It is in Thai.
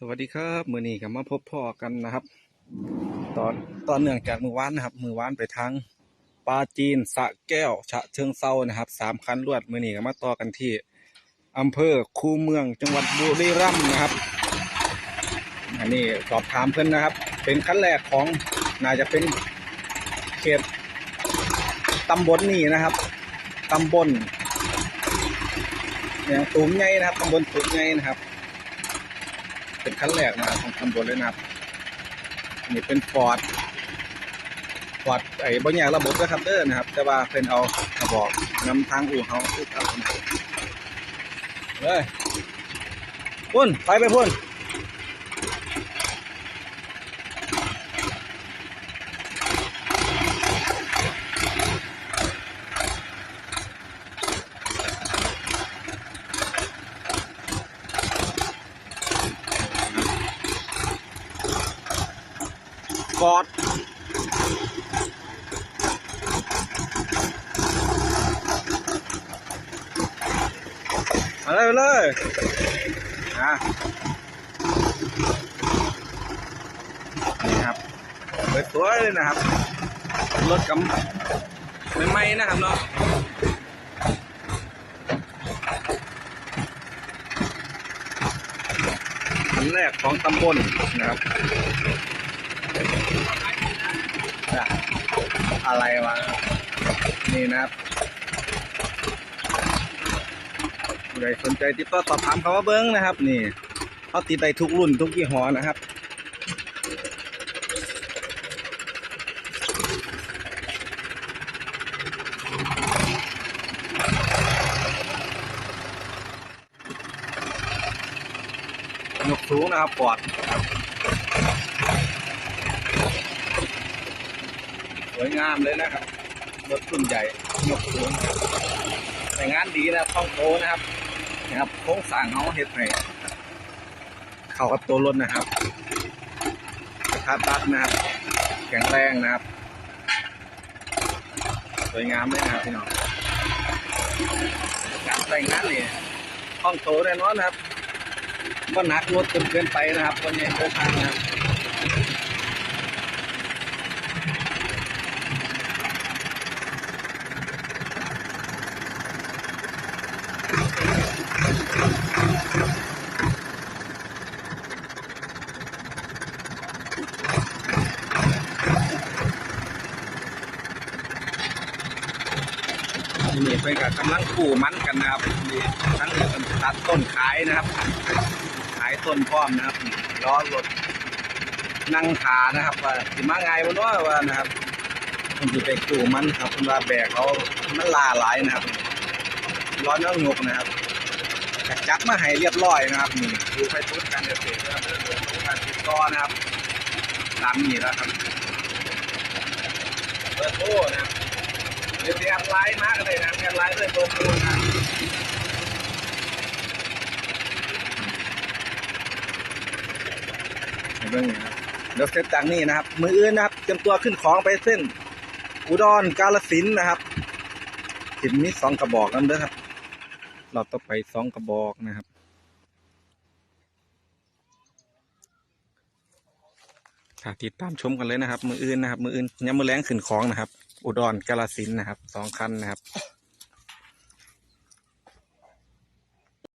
สวัสดีครับมือนี้กับมาพบพ่อกันนะครับ ตอนตอนเนื่องจากมือวานนะครับ มือวานไปทางปาจีนสะแก้ว ฉะเชิงเซานะครับสามคันรวดมือนี้กับมาต่อกันที่อำเภอคูเมืองจังหวัดบุรีรัมย์นะครับ อันนี้สอบถามเพื่อนนะครับ เป็นคันแรกของน่าจะเป็นเขตตำบลนี่นะครับตำบลอย่างตูมใหญ่นะครับตำบลตูมใหญ่นะครับ เป็นขั้นแรกนะครับของตำบลเลยนะครับนนี่เป็นฟอร์ดฟอร์ดไอ้บางอย่างระบบนะครับเด้อนะครับ แต่ว่าเป็นเอากระบอกนำทางอู่เขาอู่เขาเลยพุ่นไปไปพุ่น อดมาเลยมาเลยอะนี่ครับสวยๆเลยนะครับรถกำใหม่ๆนะครับเนาะคันแรกของตำบลนะครับ อะอะไรวะ นี่นะครับใครสนใจติดต่อสอบถามเขาว่าเบิ้งนะครับ นี่เขาติดได้ทุกรุ่นทุกยี่ห้อนะครับยกสูงนะครับปอดครับ สวยงามเลยนะครับรถรุ่นใหญ่ยกสูงแต่งานดีนะครับต้องโตนะครับนะครับโค้งสางเขาเฮ็ดให้เข้ากับตัวรถนะครับกระทัดรัดนะครับ แข็งแรงนะครับ สวยงามเลยนะครับพี่น้องการแต่งงานนี่ต้องโตแน่นอนนะครับก็หนักรถจนเกินไปนะครับวันนี้โค้งทางนะครับ นี่เป็นกับกำลังปลูกมันกันนะครับนี่ทั้งนี้เป็นตัดต้นขายนะครับ ขายต้นพร้อมนะครับล้อรถนั่งขานะครับว่าสิมาไงบนว่าว่านะครับมันจะไปกูมันครับคุณว่าแบกเขามันลาหลายนะครับล้อน้องกนะครับจัดมาให้เรียบร้อยนะครับนี่ดูไฟพุทธการเกษตรนะครับเรื่องของการติดต่อนะครับตามนี้แล้วครับเบอร์โทรนะครับ เรียนเรียนไลน์มากเลยนะเรียนไลน์เลยโทรคูนะครับเบิ่งนะครับเดี๋ยวเสร็จจากนี้นะครับ มืออื่นนะครับเตรียมตัวขึ้นของไปเส้น อุดรกาลสินนะครับถิมมีสองกระบอกนั่นเด้อครับ เราต้องไปสองกระบอกนะครับค่ะติดตามชมกันเลยนะครับ มืออื่นนะครับ มืออื่นย้ำมือแรงขึ้นของนะครับ อุดรกาลสินนะครับสองคันนะครับ